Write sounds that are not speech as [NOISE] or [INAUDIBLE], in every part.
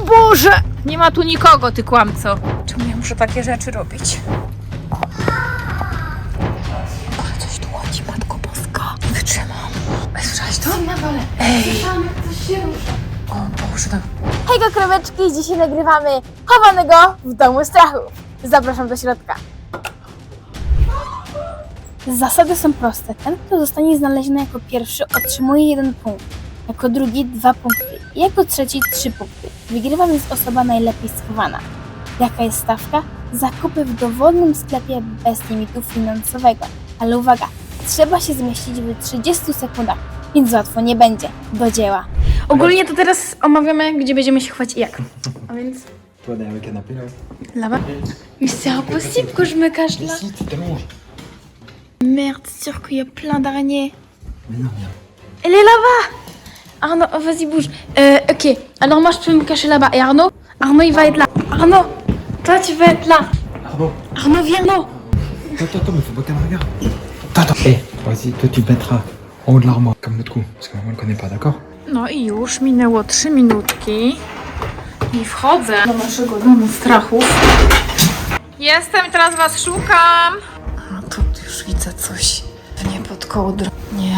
O Boże! Nie ma tu nikogo, ty kłamco. Czemu ja muszę takie rzeczy robić? Ale coś tu chodzi, Matko Boska. Nie wytrzymam. Ej, słyszałaś to? Ej! O Boże, tam Hejka kreweczki, dzisiaj nagrywamy chowanego w domu strachów. Zapraszam do środka. Zasady są proste. Ten, kto zostanie znaleziony jako pierwszy, otrzymuje jeden punkt. Jako drugi dwa punkty. I jako trzeci trzy punkty. Wygrywa więc osoba najlepiej schowana. Jaka jest stawka? Zakupy w dowolnym sklepie bez limitu finansowego. Ale uwaga, trzeba się zmieścić w 30 sekundach, więc łatwo nie będzie. Do dzieła. Ogólnie to teraz omawiamy, gdzie będziemy się chwać i jak. A więc... Le canapé, là. Là-bas Mais c'est impossible que je me cache là. Si, tu t'allonges. Merde, c'est sûr qu'il y a plein d'araignées. Mais non, viens. Elle est là-bas Arnaud, oh, vas-y, bouge. Euh, ok, alors moi je peux me cacher là-bas. Et Arnaud Arnaud, il va être là. Arnaud, toi tu vas être là. Pardon. Arnaud, viens, Arnaud. Attends, attends, attends, mais faut pas qu'elle regarde. Attends, attends. Eh, vas-y, toi, tu te mettras en haut de l'armoire, comme l'autre coup. Parce que maman le connaît pas, d'accord No i już minęło 3 minutki. I wchodzę do naszego domu strachów. Jestem i teraz was szukam. A tu już widzę coś. Nie pod kołdrą. Nie.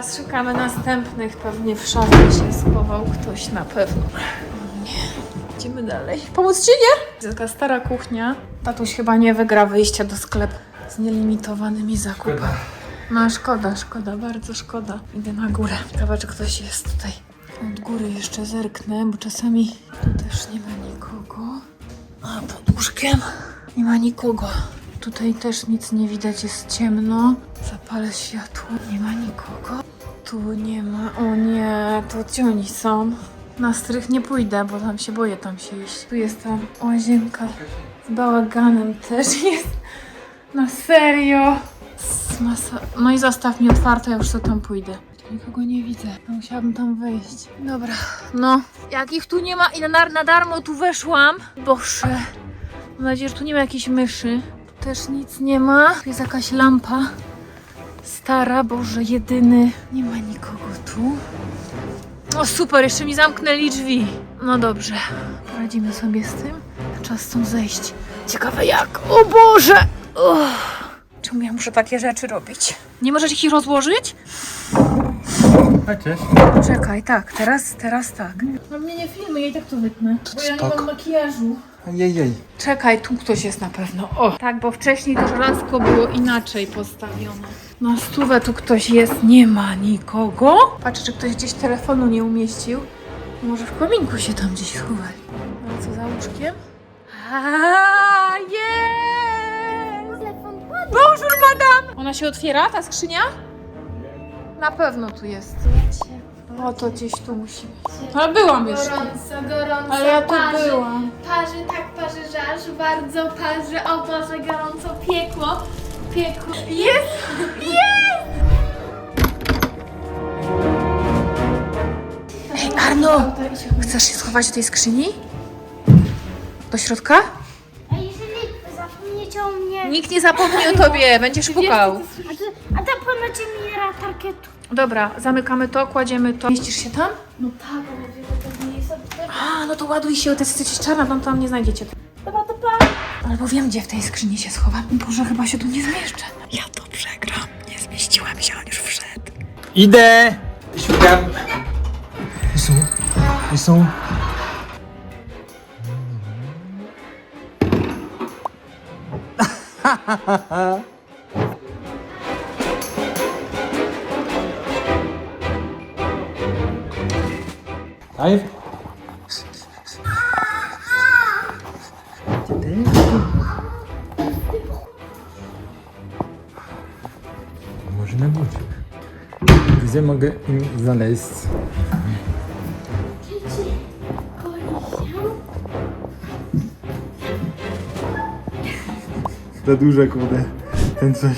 Teraz szukamy następnych. Pewnie w szafie się schował ktoś na pewno. Idziemy dalej. Nie? Jest taka stara kuchnia. Tatuś chyba nie wygra wyjścia do sklepu z nielimitowanymi zakupami. No szkoda, szkoda, bardzo szkoda. Idę na górę. Ciekawe, czy ktoś jest tutaj. Od góry jeszcze zerknę, bo czasami tu też nie ma nikogo. A pod łóżkiem nie ma nikogo. Tutaj też nic nie widać, jest ciemno. Zapalę światło. Nie ma nikogo. Tu nie ma. O nie, to gdzie oni są? Na strych nie pójdę, bo tam się boję tam się iść. Tu jest ta łazienka z bałaganem też [LAUGHS] jest. Na serio. Masa... No i zostaw mi otwarte, ja już to tam pójdę. Nikogo nie widzę. Musiałabym tam wejść. Dobra. No, jak ich tu nie ma i na, na darmo tu weszłam. Boże. Mam nadzieję, że tu nie ma jakiejś myszy. Tu też nic nie ma. Tu jest jakaś lampa. Stara, Boże, jedyny. Nie ma nikogo tu. O super, jeszcze mi zamknęli drzwi. No dobrze, poradzimy sobie z tym. Czas stąd zejść. Ciekawe jak. O Boże! Uff. Czemu ja muszę takie rzeczy robić? Nie możesz ich rozłożyć? Cześć. Czekaj, tak, teraz, teraz tak. No mnie nie filmy, i tak to wytnę. Bo ja nie mam makijażu. Ajajaj. Czekaj, tu ktoś jest na pewno. O, tak, bo wcześniej to żelazko było inaczej postawione. Na stówę tu ktoś jest, nie ma nikogo. Patrzę, czy ktoś gdzieś telefonu nie umieścił. Może w kominku się tam gdzieś schowali. A co za łóżkiem? A, jest! Bonjour, madame! Ona się otwiera, ta skrzynia? Na pewno tu jest. O, to gdzieś tu musi być. Ale byłam już. Gorąco, gorąco, Ale ja tu parzy. byłam. Parzy, tak parzy, że aż bardzo parzy. O Boże, gorąco, piekło, piekło. Jest! Ej, Arno! Chcesz się schować do tej skrzyni? Do środka? A jeżeli zapomniecie o mnie, Nikt nie zapomni o tobie, będziesz pukał. a, to, a ponocie mi latarkę tu. Dobra, zamykamy to, kładziemy to. Mieścisz się tam? No tak, ale wiele to nie jest. A, no to ładuj się, to jest jesteś czarna, tam, tam nie znajdziecie. Albo wiem, gdzie w tej skrzyni się schowam. Boże, chyba się tu nie zmieszczę. Ja to przegram. Nie zmieściłam się, on już wszedł. Idę! Szukam. Ils sont où Gdzie mogę im znaleźć? Za duże, kurde. Ten coś.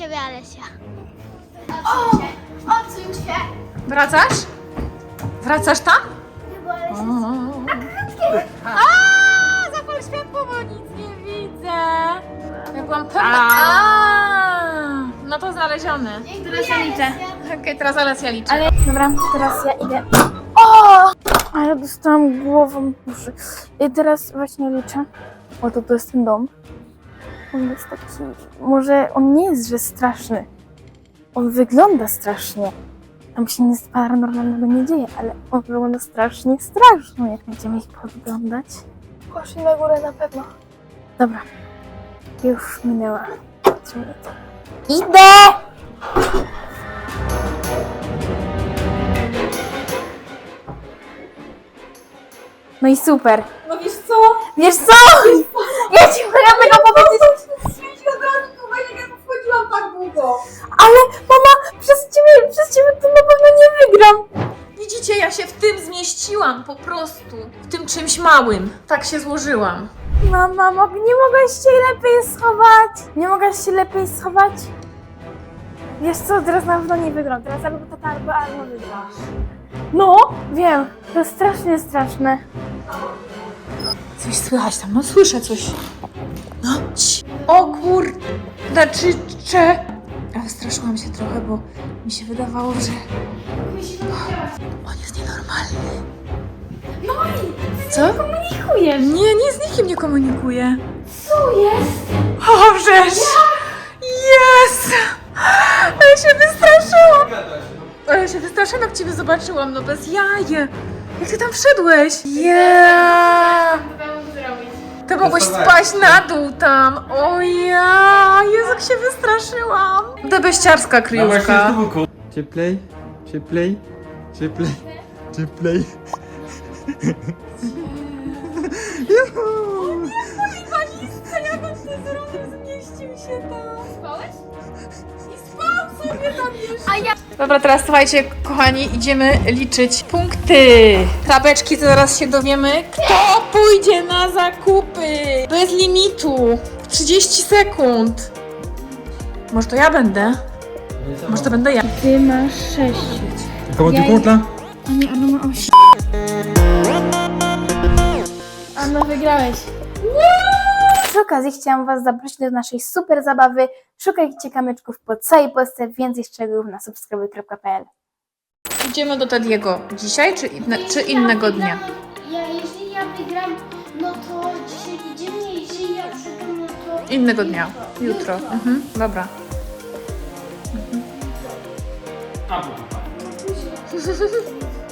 Ciebie, Alesia. O! Odsuń się! Wracasz? Wracasz tam? A, zapal światło, bo nic nie widzę. Ja byłam pewna. A, no to znalezione. Teraz ja liczę. Okej, teraz Alesja liczy. Ale dobra, teraz ja idę. O! A ja dostałam głową w uszy. I teraz właśnie liczę. O, to to jest ten dom. On jest taki... Może on nie jest, że straszny. On wygląda strasznie. Tam się nic paranormalnego nie dzieje, ale on wygląda strasznie, strasznie. Będziemy ich podglądać. Poszli na górę na pewno. Dobra. Już minęła. Idę! No i super. No wiesz co? Wiesz co? Ja ci mogę tego powiedzieć, wchodziłam tak długo. ale mama, przez ciebie, przez ciebie to na pewno nie wygram. Widzicie, ja się w tym zmieściłam po prostu. W tym czymś małym. Tak się złożyłam. Mama, mog- nie mogłaś się lepiej schować. Nie mogłaś się lepiej schować. Wiesz co, teraz na pewno nie wygram. Teraz albo tata, albo albo wygrasz. No, wiem. To strasznie straszne. Coś słychać tam, no słyszę coś. No, ci. O kur... Znaczy, cze... Ja wystraszyłam się trochę, bo mi się wydawało, że... On jest nienormalny. No i... Co? Komunikujesz. Nie, nie z nikim nie komunikuję. Co jest? O, żeż! Jest! Ale się wystraszyłam! Ale się wystraszyłam, jak ciebie zobaczyłam, no bez jaj! Jak ty tam wszedłeś? Ja! To mogłeś spaść na dół tam! O ja! Jezu, jak się wystraszyłam! Debeściarska kryjówka. Tu play Tu play Tu play Tu play Jak on się zrobił, zmieścił się tam. Spałeś? I spał sobie tam jeszcze. A ja... Dobra, teraz słuchajcie, kochani, idziemy liczyć punkty. Tabeczki, to zaraz się dowiemy, kto pójdzie na zakupy. Bez limitu. 30 sekund. Może to ja będę? Może to będę ja? Ty masz sześć. Comment tu comptes là A nie, Anna ma osiem. Anna, wygrałeś. Przy okazji chciałam Was zaprosić do naszej super zabawy. Szukajcie kamyczków po całej Polsce. Więcej szczegółów na subskrybuj.pl Idziemy do Tediego dzisiaj, czy, inne, czy innego dnia? Ja, jeśli ja wygram, no to dzisiaj idziemy, jeśli ja przegram, no to... Innego dnia. Jutro. Mhm, dobra. Jedziemy [LAUGHS] [LAUGHS]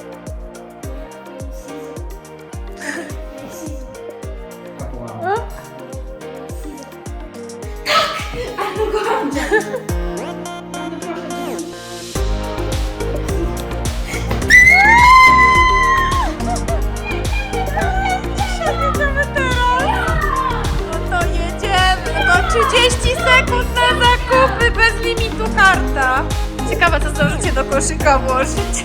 30 sekund na zakupy bez limitu karta. Ciekawe, co zdążycie do koszyka włożyć.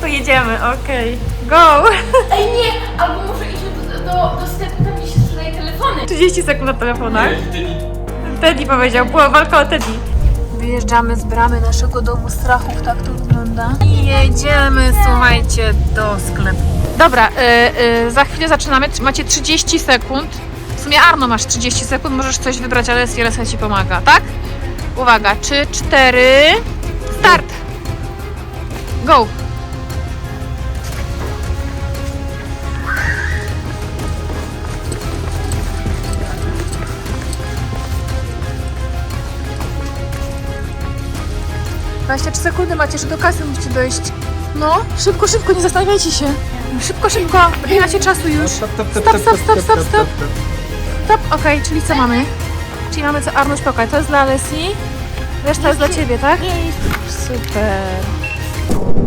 To jedziemy, okej. Go! Ej nie! Albo może idźmy do, do, do sklepu, tam gdzie się sprzedaje telefony. 30 sekund na telefonach. Teddy powiedział, była walka o Teddy. Wyjeżdżamy z bramy naszego domu strachów, tak to wygląda. I jedziemy, słuchajcie, do sklepu. Dobra, y, y, za chwilę zaczynamy. Macie 30 sekund. W sumie Arno masz 30 sekund, możesz coś wybrać, ale Sieresa ci pomaga, tak? Uwaga, 3, 4, start! Go! Trzy sekundy macie, jeszcze do kasy musicie dojść. No, szybko, szybko, nie zastanawiajcie się. Szybko, szybko, nie macie czasu już. Stop, stop, Stop, stop, stop, Stop, okej, czyli co mamy? Czyli mamy co? Arnoś, pokaj, to jest dla Alessi, reszta jest dla Ciebie, tak? Super.